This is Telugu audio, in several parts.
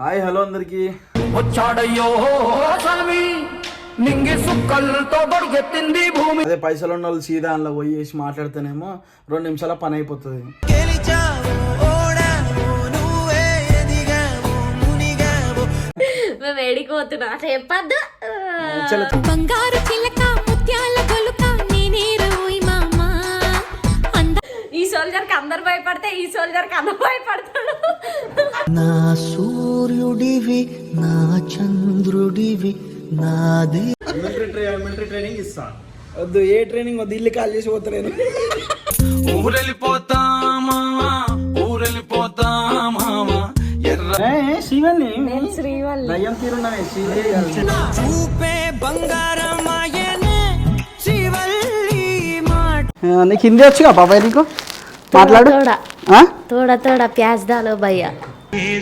హాయ్ హలో అందరికి. వచ్చాడయ్యో స్వామి నింగి సుక్కలతో బడుగెత్తింది భూమి. అదే పైసలు ఉన్న వాళ్ళు సీదా అందులో పోయేసి మాట్లాడితేనేమో రెండు నిమిషాల పని అయిపోతుంది. మేము ఏడిపోతున్నా చెప్పద్దు. చలో బంగారు చిలక ముత్యాల గొలుక నేనే రోయ్ మామా. ఈ సోల్జర్కి అందరు భయపడితే ఈ సోల్జర్కి అందరు భయపడతాడు. నా సూర్యుడివి నా చంద్రుడివి నా దే మిలిటరీ ట్రై- మిలిటరీ ట్రైనింగ్ ఇస్తా. వద్దు ఏ ట్రైనింగ్ వద్దు? ఇల్లు కాల్ చేసి పోతలేను ఊరెళ్ళిపోతామా? ఊరెళ్ళిపోతామా శివని నేను శ్రీవల్లి. దయ్యం తీరున్నానే శ్రీదేవి కాదు. చూపే బంగారమాయనే శివల్లి మాట. ఆ, నీకు హిందీ వచ్చుగా బాబాయ్ నీకు? మాట్లాడు? తోడా తోడా ప్యాజ్ దాలో భయ్యా. Hello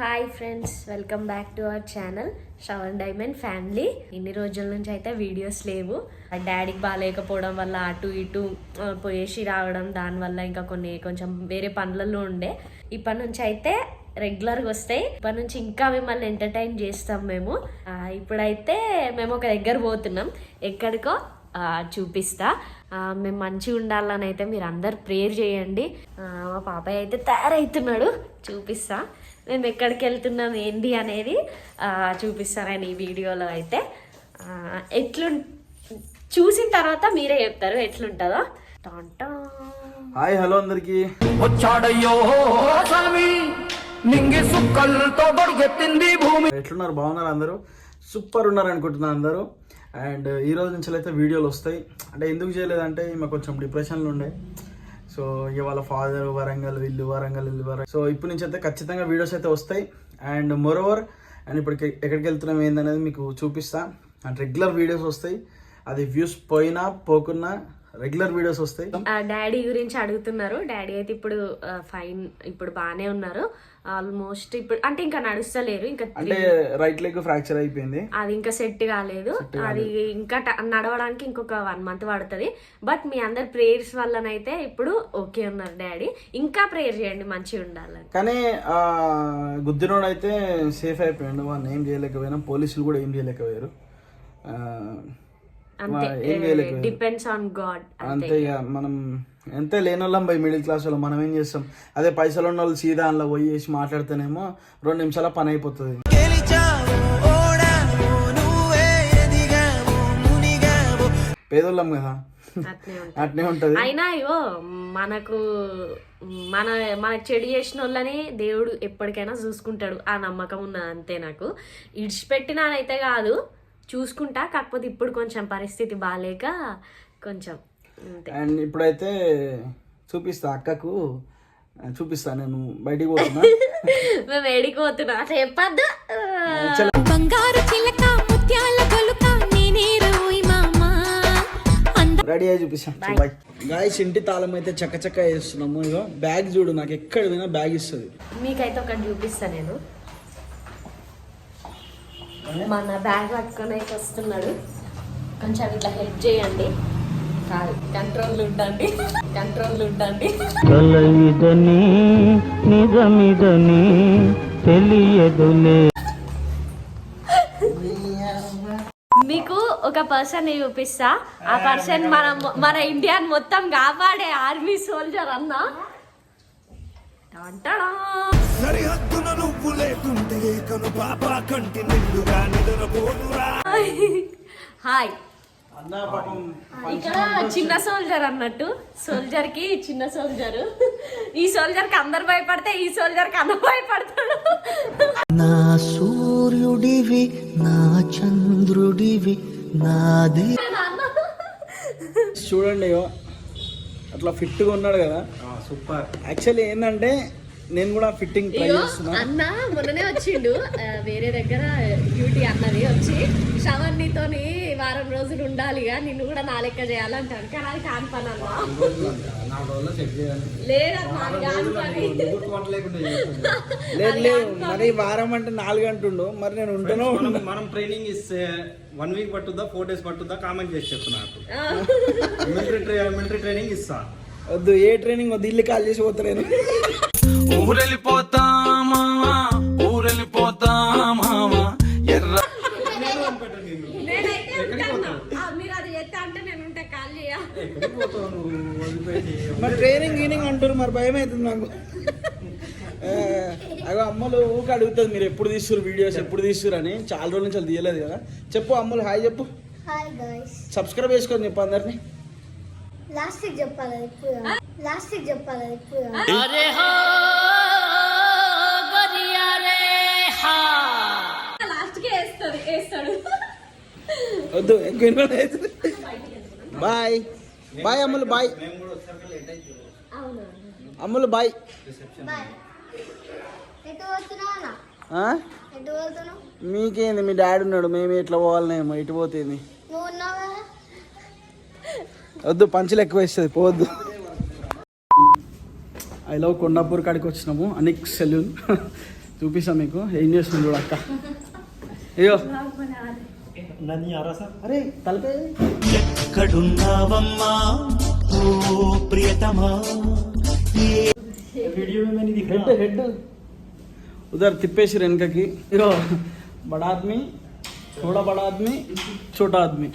hi friends welcome back to our channel Shravan diamond family ఇన్ని రోజుల నుంచి అయితే వీడియోస్ లేవు. డాడీకి బాగాలేకపోవడం వల్ల అటు ఇటు పోయేసి రావడం దానివల్ల ఇంకా కొన్ని కొంచెం వేరే పనులలో ఉండే. ఇప్పటి నుంచి అయితే రెగ్యులర్గా వస్తాయి ఇప్పటి నుంచి ఇంకా మిమ్మల్ని ఎంటర్టైన్ చేస్తాం మేము. ఇప్పుడైతే మేము ఒక దగ్గర పోతున్నాం. ఎక్కడికో చూపిస్తా. మేము మంచిగా ఉండాలని అయితే మీరు అందరు ప్రేయర్ చేయండి. ఆ, మా పాపయ్య అయితే తయారవుతున్నాడు. చూపిస్తా. మేము ఎక్కడికి వెళ్తున్నాం ఏంటి అనేది ఆ, చూపిస్తాను ఈ వీడియోలో అయితే. ఆ, ఎట్లు చూసిన తర్వాత మీరే చెప్తారు ఎట్లుంటుందో. టాంటా హాయ్ హలో అందరికి. వచ్చాడయ్యో స్వామి. నింగి సుక్కలతో భూమి. ఎట్లున్నారు? బాగున్నారు అందరూ? సూపర్ ఉన్నారు అనుకుంటున్నారు అందరూ. అండ్ ఈ రోజు నుంచి అయితే వీడియోలు వస్తాయి. అంటే ఎందుకు చేయలేదంటే ఈమె కొంచెం డిప్రెషన్లు ఉండే. సో ఇక వాళ్ళ ఫాదర్ వరంగల్ వీళ్ళు వరంగల్ వీళ్ళు వరంగల్. సో ఇప్పటి నుంచి అయితే ఖచ్చితంగా వీడియోస్ అయితే వస్తాయి. అండ్ మోరోవర్ అండ్ ఇప్పుడు ఎక్కడికి వెళ్తున్నాం ఏందనేది మీకు చూపిస్తా. అండ్ రెగ్యులర్ వీడియోస్ వస్తాయి. అది వ్యూస్ పోయినా పోకున్నా రెగ్యులర్ వీడియోస్ వస్తాయి. డాడీ గురించి అడుగుతున్నారు. డాడీ అయితే ఇప్పుడు ఫైన్ ఇప్పుడు బాగానే ఉన్నారు. ఆల్మోస్ట్ ఇప్పుడు అంటే ఇంకా నడుస్తలేరు ఇంకా అంటే రైట్ లెగ్ ఫ్రాక్చర్ అయిపోయింది. అది ఇంకా సెట్ కాలేదు. అది ఇంకా నడవడానికి ఇంకొక వన్ మంత్ పడుతుంది. బట్ మీ అందరి ప్రేయర్స్ వల్లనైతే ఇప్పుడు ఓకే ఉన్నారు డాడీ. ఇంకా ప్రేయర్ చేయండి మంచిగా ఉండాలని. కానీ ఆ గుద్దినోడు అయితే సేఫ్ అయిపోయాడు. వాడిని ఏం చేయలేకపోయినా పోలీసులు కూడా ఏం చేయలేకపోయారు. డిపెండ్స్ ఆన్ గాడ్ అంతే. ఇక మనం ఎంత లేనోళ్ళం బై మిడిల్ క్లాస్ వాళ్ళు మనం ఏం చేస్తాం? అదే పైసలు ఉన్న వాళ్ళు సీదా అందులో పోయేసి మాట్లాడితేనేమో రెండు నిమిషాల పని అయిపోతుంది. పేదోళ్ళం కదా. అట్నే ఉంటుంది. అయినా ఇగో మనకు మన మనకు చెడు చేసిన వాళ్ళని దేవుడు ఎప్పటికైనా చూసుకుంటాడు. ఆ నమ్మకం ఉన్నది అంతే నాకు. ఇడిచిపెట్టినానైతే కాదు చూసుకుంటా కాకపోతే ఇప్పుడు కొంచెం పరిస్థితి బాగాలేక కొంచెం అంతే. అండ్ ఇప్పుడైతే చూపిస్తా అక్కకు. చూపిస్తా నేను బయటికి పోతున్నా. మేము ఏడిపోతున్నా అట్లా చెప్పద్దు. బంగారు చిలక ముత్యాల గొలుక నేనే రోయ్ మామా. రెడీ అయ్యి చూపిస్తాను బాయ్ గాయస్ ఇంటి తాళం అయితే చక్క చక్క వేస్తున్నాము. ఇగో బ్యాగ్ చూడు నాకు ఎక్కడ పోయినా బ్యాగ్ ఇస్తుంది. మీకైతే ఒకటి చూపిస్తా నేను. మన బ్యాగ్ పట్టుకొని వస్తున్నాడు. కొంచెం ఇట్లా హెల్ప్ చేయండి. కాదు కంట్రోల్ ఉండండి. కంట్రోల్ ఉండండి. నిజమిదని తెలియదులే. మీకు ఒక పర్సన్ చూపిస్తా. ఆ పర్సన్ మన మన ఇండియాని మొత్తం కాపాడే ఆర్మీ సోల్జర్ అన్న. సరిహద్దున నువ్వు లేకుంటే కను పాప కంటి నిండుగా నిద్రపోదురా. హాయ్. ఇక్కడ చిన్న సోల్జర్ అన్నట్టు. సోల్జర్కి చిన్న సోల్జర్. ఈ సోల్జర్కి అందరు భయపడితే ఈ సోల్జర్కి అందరు భయపడతాడు. నా సూర్యుడివి నా చంద్రుడివి నా దే చూడండి అట్లా ఫిట్గా ఉన్నాడు కదా. సూపర్. యాక్చువల్లీ ఏంటంటే నేను కూడా ఫిట్టింగ్ ట్రై చేస్తున్నా. అన్న మొన్ననే వచ్చిండు. వేరే దగ్గర డ్యూటీ అన్నది వచ్చి శ్రవణ్ నీతోని వారం రోజులు ఉండాలిగా నిన్ను కూడా నా లెక్క చేయాలంటాను కానీ అది కాని పని అన్న. లేదు లేదు. మరి వారం అంటే నాలుగు అంటుండు. మరి నేను ఉంటానో మనం ట్రైనింగ్ ఇస్తే వన్ వీక్ పట్టుద్దా ఫోర్ డేస్ పట్టుద్దా? కామెంట్ చేసి మిలిటరీ ట్రైనింగ్ ఇస్తా. వద్దు ఏ ట్రైనింగ్ వద్దు ఇల్లు కాల్ చేసి పోతా నేను. ఊరెళ్ళిపోతా మావా ఊరెళ్ళిపోతా మావా ఎర్ర నేనైతే ఉంటాను. ఆ, మీరు ట్రైనింగ్ గీనింగ్ అంటారు మరి భయం అవుతుంది నాకు. అగో అమ్మలు ఊక అడుగుతుంది మీరు ఎప్పుడు తీస్తున్నారు వీడియోస్ ఎప్పుడు తీస్తున్నారు అని. చాలా రోజుల నుంచి అది తీయలేదు కదా. చెప్పు అమ్మలు హాయ్ చెప్పు. హాయ్ గాయ్స్ సబ్స్క్రైబ్ చేసుకొని చెప్పు అందరినీ. లాస్ట్కి చెప్పాలి ఇప్పుడు లాస్ట్కి చెప్పాలి ఇప్పుడు లాస్ట్కి వేస్తుంది వేస్తాడు వద్దు ఎక్కువ బాయ్. Bye Ammulu bye. అవునా. అమ్ములు బాయ్. మీకేంది? మీ డాడీ ఉన్నాడు మేము ఎట్లా పోవాలనేమో ఇటు పోతుంది? వద్దు పంచులు ఎక్కువ ఇస్తుంది పోవద్దు ఐ లవ్ కొండాపూర్ కాడికి వచ్చినాము అనిక్ సెల్యూన్ చూపిస్తాం మీకు ఏం చేస్తుంది చూడు అక్క అయ్యో అరే తలపే ఎక్కడున్నావమ్మా ఓ ప్రియతమా హెడ్ హెడ్ ఉదర్ తిప్పేసి వెనకకి ఇగో బడా ఆద్మీ थोड़ा बड़ा आदमी छोटा आदमी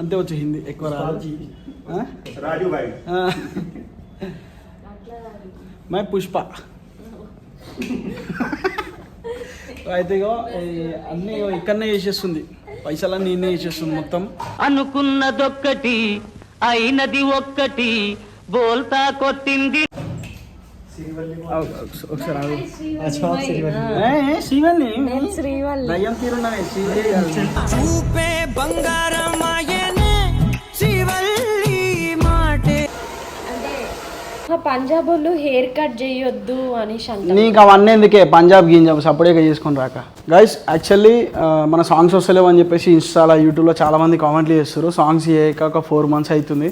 అంతే వచ్చి హిందీ ఎక్కువ రాదు? రాజు. మై పుష్ప. అయితే అన్నీ ఇక్కడనే చేసేస్తుంది. పైసలన్నీ నేనే చేసేస్తుంది మొత్తం. అనుకున్నదొక్కటి అయినది ఒక్కటి బోల్తా కొట్టింది. శ్రీవల్లి శ్రీవల్లి. దయ్యం కాదు. చూపే బంగారమాయనే పంజాబ్ వాళ్ళు హెయిర్ కట్ చేయొద్దు అనేసి అంటారు. నీకు అవన్నీ ఎందుకే? పంజాబ్ గింజాబ్ సపరేట్గా చేసుకుని రాక. గైస్ యాక్చువల్లీ మన సాంగ్స్ వస్తలేవు అని చెప్పేసి ఇన్స్టాలో యూట్యూబ్లో చాలామంది కామెంట్లు చేస్తారు సాంగ్స్ చేయక ఒక ఫోర్ మంత్స్ అవుతుంది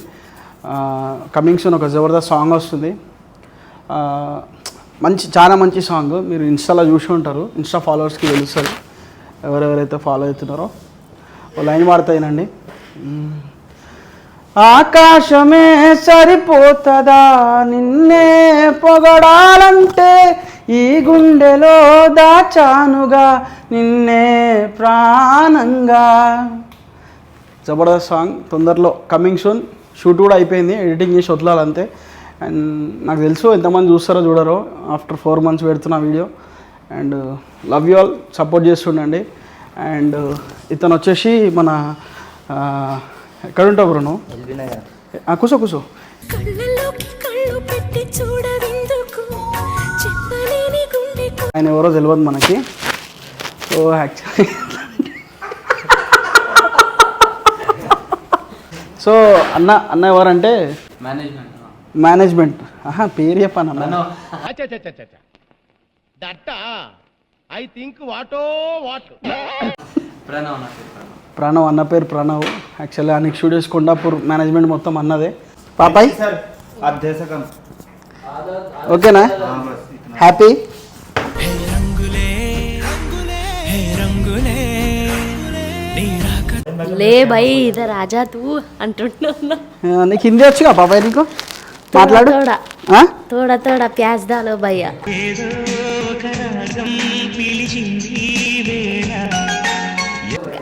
కమింగ్ సూన్ ఒక జబర్దస్త్ సాంగ్ వస్తుంది. మంచి చాలా మంచి సాంగ్ మీరు ఇన్స్టాలో చూసి ఉంటారు. ఇన్స్టా ఫాలోవర్స్కి తెలుస్తారు ఎవరెవరైతే ఫాలో అవుతున్నారో. ఓ లైన్ వాడతాయినండి ఆకాశమే సరిపోతుందా? నిన్నే పొగడాలంటే ఈ గుండెలో దాచానుగా నిన్నే ప్రాణంగా. జబర్దస్త్ సాంగ్ తొందరలో కమింగ్ సూన్ షూట్ కూడా అయిపోయింది ఎడిటింగ్ చేసి వదలాలంతే. అండ్ నాకు తెలుసు ఎంతమంది చూస్తారో చూడరో ఆఫ్టర్ ఫోర్ మంత్స్ పెడుతున్న video and love you all support చేస్తుండండి. And uh, ఇతను వచ్చేసి మన uh, ఎక్కడ ఉంటావు బ్రో నువ్వు? ఆ, కూసో కూసో. ఆయన ఎవరో తెలియదు మనకి. సో యాక్చువల్లీ సో అన్న అన్న ఎవరంటే? మేనేజ్మెంట్ ఆహా పేరు చెప్పాను దట్ట. ఐ థింక్ వాటో వాట్. ప్రణవ్ అన్న పేరు ప్రణవ్. యాక్చువల్గా నీకు స్టూడియోస్ కొండాపూర్ మేనేజ్మెంట్ మొత్తం అన్నదే. పాపాయ్ ఓకేనా హ్యాపీ లే భయ్ ఇద రాజా తూ అంటున్నా నీకు హిందీ వచ్చుగా బాబాయ్ నీకు? మాట్లాడు. తోడ తోడ. ప్యాస్ దాలో భయ్య.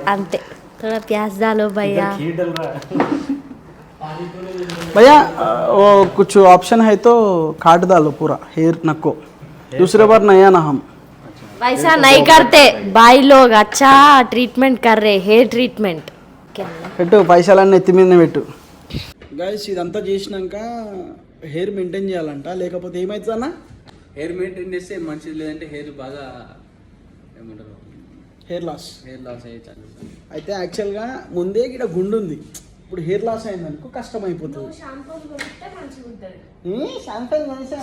అంతే. తోడా ప్యాజ్ దాలో భయ్యా भैया वो कुछ ऑप्शन है तो काट डालो पूरा हेयर नको दूसरे बार नया ना हम वैसा नहीं करते भाई लोग अच्छा ट्रीटमेंट कर रहे हेयर ट्रीटमेंट क्या పెట్టు పైసలన్నీ ఎత్తి మీద పెట్టు గైస్ ఇదంతా చేసినాక హెయిర్ మెయింటైన్ చేయాలంట లేకపోతే ఏమవుతుంది అన్న హెయిర్ మెయింటైన్ చేస్తే మంచిది లేదంటే హెయిర్ బాగా ఏమంటారు హెయిర్ లాస్ హెయిర్ లాస్ అయ్యే ఛాన్సెస్ అయితే యాక్చువల్గా ముందే ఇక్కడ గుండు ఉంది. ఇప్పుడు హెయిర్ లాస్ అయిందనుకో కష్టం అయిపోతుంది షాంపూ కొనిస్తే మంచిగా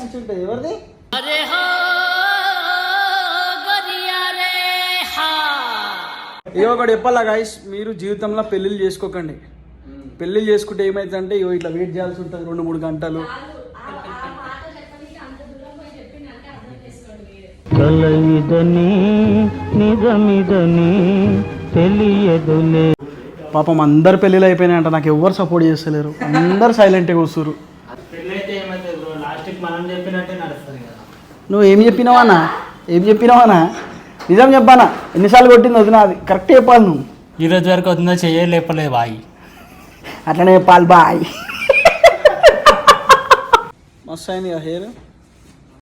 ఉంటుంది. ఎవరిది? ఇక ఒకటి చెప్పాలా గాయస్ మీరు జీవితంలో పెళ్ళిళ్ళు చేసుకోకండి. పెళ్ళిళ్ళు చేసుకుంటే ఏమైతుందంటే ఇగో ఇట్లా వెయిట్ చేయాల్సి ఉంటుంది రెండు మూడు గంటలు. కలయిదని నిజమిదని తెలియదులే. పాపం అందరు పెళ్ళిళ్ళు అయిపోయినాయంట నాకు ఎవ్వరు సపోర్ట్ చేస్తలేరు. అందరు సైలెంట్గా కూర్చురు నువ్వు ఏం చెప్పినావానా? ఏం చెప్పినావానా? నిజం చెప్పానా? ఎన్నిసార్లు కొట్టింది వదిన అది? కరెక్ట్ చెప్పాలి నువ్వు. ఈ రోజు వరకు అవుతుందో చెయ్య లేపలేదు బాయి. అట్లనే చెప్పాలి బాయ్. మస్తు అయింది హెయిర్